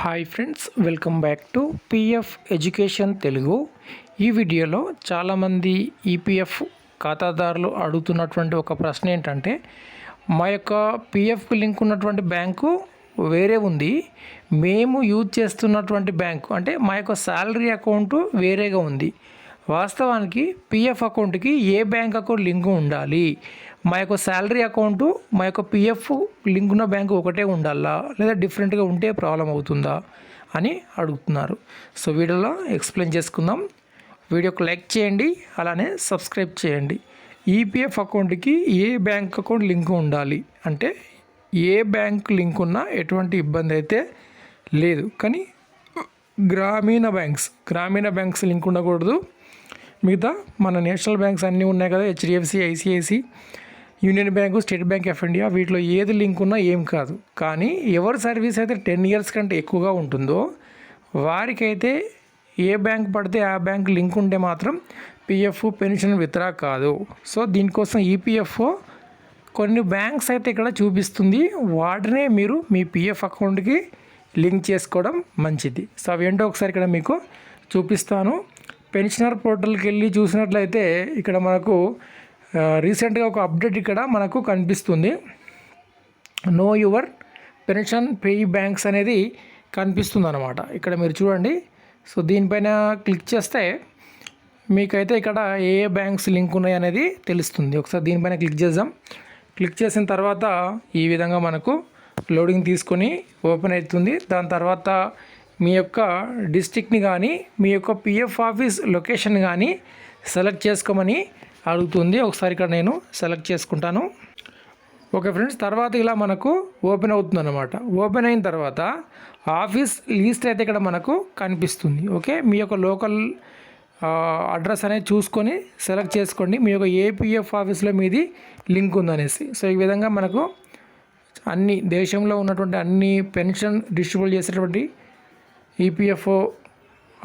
Hi friends welcome back to PF education Telugu ఈ వీడియోలో చాలామంది ఈపీఎఫ్ ఖాతాదారులు అడుగుతున్నటువంటి ఒక ప్రశ్న ఏంటంటే మా యొక్క పిఎఫ్కి లింక్ ఉన్నటువంటి బ్యాంకు వేరే ఉంది. మేము యూజ్ చేస్తున్నటువంటి బ్యాంకు అంటే మా యొక్క శాలరీ అకౌంటు వేరేగా ఉంది. వాస్తవానికి పిఎఫ్ అకౌంట్కి ఏ బ్యాంక్ అకౌంట్ లింక్ ఉండాలి? మా యొక్క శాలరీ అకౌంటు మా యొక్క పిఎఫ్ లింక్ ఉన్న బ్యాంకు ఒకటే ఉండాలా? లేదా డిఫరెంట్గా ఉంటే ప్రాబ్లం అవుతుందా? అని అడుగుతున్నారు. సో వీడియోలో ఎక్స్ప్లెయిన్ చేసుకుందాం. వీడియోకి లైక్ చేయండి అలానే సబ్స్క్రైబ్ చేయండి. ఈపీఎఫ్ అకౌంట్కి ఏ బ్యాంక్ అకౌంట్ లింక్ ఉండాలి? అంటే ఏ బ్యాంక్ లింక్ ఉన్నా ఎటువంటి ఇబ్బంది అయితే లేదు. కానీ గ్రామీణ బ్యాంక్స్ గ్రామీణ బ్యాంక్స్ లింక్ ఉండకూడదు. మిగతా మన నేషనల్ బ్యాంక్స్ అన్నీ ఉన్నాయి కదా HDFC ICICI union bank state bank of India వీటిలో ఏది లింక్ ఉన్నా ఏం కాదు. కానీ ఎవరి సర్వీస్ అయితే టెన్ ఇయర్స్ కంటే ఎక్కువగా ఉంటుందో వారికైతే ఏ బ్యాంక్ పడితే ఆ బ్యాంక్ లింక్ ఉంటే మాత్రం పిఎఫ్ పెన్షన్ విత్రా కాదు. సో దీనికోసం ఈపీఎఫ్ఓ కొన్ని బ్యాంక్స్ అయితే ఇక్కడ చూపిస్తుంది. వాటినే మీరు మీ పిఎఫ్ అకౌంట్కి లింక్ చేసుకోవడం మంచిది. సో అవి ఏంటో ఒకసారి ఇక్కడ మీకు చూపిస్తాను. పెన్షనర్ పోర్టల్కి వెళ్ళి చూసినట్లయితే ఇక్కడ మనకు రీసెంట్గా ఒక అప్డేట్ ఇక్కడ మనకు కనిపిస్తుంది. Know your pension pay banks అనేది కనిపిస్తుంది అనమాట ఇక్కడ మీరు చూడండి. సో దీనిపైన క్లిక్ చేస్తే మీకైతే ఇక్కడ ఏ ఏ బ్యాంక్స్ లింక్ ఉన్నాయి అనేది తెలుస్తుంది. ఒకసారి దీనిపైన క్లిక్ చేద్దాం. క్లిక్ చేసిన తర్వాత ఈ విధంగా మనకు లోడింగ్ తీసుకొని ఓపెన్ అవుతుంది. దాని తర్వాత మీ యొక్క డిస్టిక్ని కానీ మీ యొక్క పిఎఫ్ ఆఫీస్ లొకేషన్ కానీ సెలెక్ట్ చేసుకోమని అడుగుతుంది. ఒకసారి ఇక్కడ నేను సెలెక్ట్ చేసుకుంటాను. ఓకే ఫ్రెండ్స్ తర్వాత ఇలా మనకు ఓపెన్ అవుతుంది అనమాట ఓపెన్ అయిన తర్వాత ఆఫీస్ లీస్ట్ అయితే ఇక్కడ మనకు కనిపిస్తుంది. ఓకే? మీ యొక్క లోకల్ అడ్రస్ అనేది చూసుకొని సెలెక్ట్ చేసుకోండి. మీ యొక్క ఏపీఎఫ్ ఆఫీస్లో మీది లింక్ ఉందనేసి. సో ఈ విధంగా మనకు అన్ని దేశంలో ఉన్నటువంటి అన్ని పెన్షన్ డిస్ట్రిబ్యూట్ చేసేటువంటి ఈపీఎఫ్ఓ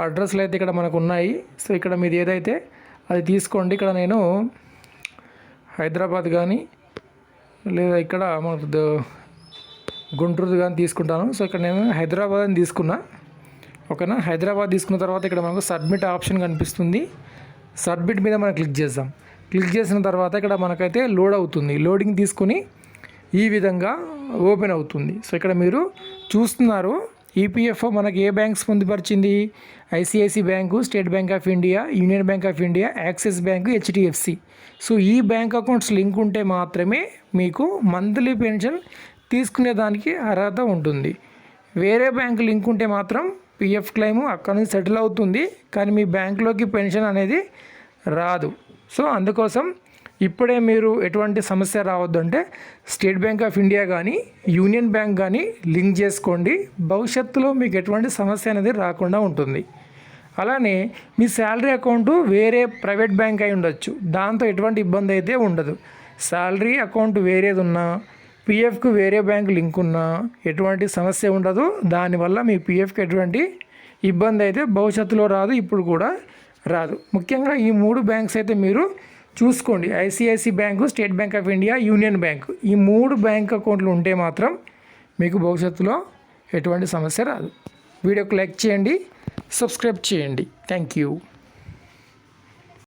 అడ్రస్లు అయితే ఇక్కడ మనకు ఉన్నాయి. సో ఇక్కడ మీది ఏదైతే అది తీసుకోండి. ఇక్కడ నేను హైదరాబాద్ కానీ లేదా ఇక్కడ మనకు గుంటూరు కానీ తీసుకుంటాను. సో ఇక్కడ నేను హైదరాబాద్ అని తీసుకున్నా. ఓకేనా? హైదరాబాద్ తీసుకున్న తర్వాత ఇక్కడ మనకు సబ్మిట్ ఆప్షన్ కనిపిస్తుంది. సబ్మిట్ మీద మనం క్లిక్ చేద్దాం. క్లిక్ చేసిన తర్వాత ఇక్కడ మనకైతే లోడ్ అవుతుంది. లోడింగ్ తీసుకొని ఈ విధంగా ఓపెన్ అవుతుంది. సో ఇక్కడ మీరు చూస్తున్నారు. ఈపీఎఫ్ఓ మనకి ఏ banks పొందుపరిచింది? ICICI bank state bank of India union bank of India axis bank HDFC. So ఈ బ్యాంక్ అకౌంట్స్ లింక్ ఉంటే మాత్రమే మీకు మంత్లీ పెన్షన్ తీసుకునే దానికి అర్హత ఉంటుంది. వేరే బ్యాంక్ లింక్ ఉంటే మాత్రం పిఎఫ్ క్లెయిమ్ అక్కడ నుంచి సెటిల్ అవుతుంది. కానీ మీ బ్యాంక్లోకి పెన్షన్ అనేది రాదు. సో అందుకోసం ఇప్పుడే మీరు ఎటువంటి సమస్య రావద్దు అంటే స్టేట్ బ్యాంక్ ఆఫ్ ఇండియా కానీ యూనియన్ బ్యాంక్ కానీ లింక్ చేసుకోండి. భవిష్యత్తులో మీకు ఎటువంటి సమస్య అనేది రాకుండా ఉంటుంది. అలానే మీ శాలరీ అకౌంట్ వేరే ప్రైవేట్ బ్యాంక్ అయి ఉండొచ్చు. దాంతో ఎటువంటి ఇబ్బంది అయితే ఉండదు. శాలరీ అకౌంట్ వేరేది ఉన్నా పిఎఫ్కి వేరే బ్యాంక్ లింక్ ఉన్నా ఎటువంటి సమస్య ఉండదు. దానివల్ల మీ పిఎఫ్కి ఎటువంటి ఇబ్బంది అయితే భవిష్యత్తులో రాదు ఇప్పుడు కూడా రాదు. ముఖ్యంగా ఈ మూడు బ్యాంక్స్ అయితే మీరు చూసుకోండి. ICICI bank state bank of India union bank. ఈ మూడు బ్యాంక్ అకౌంట్లు ఉంటే మాత్రం మీకు భవిష్యత్తులో ఎటువంటి సమస్య రాదు. వీడియోకి లైక్ చేయండి సబ్స్క్రైబ్ చేయండి. Thank you.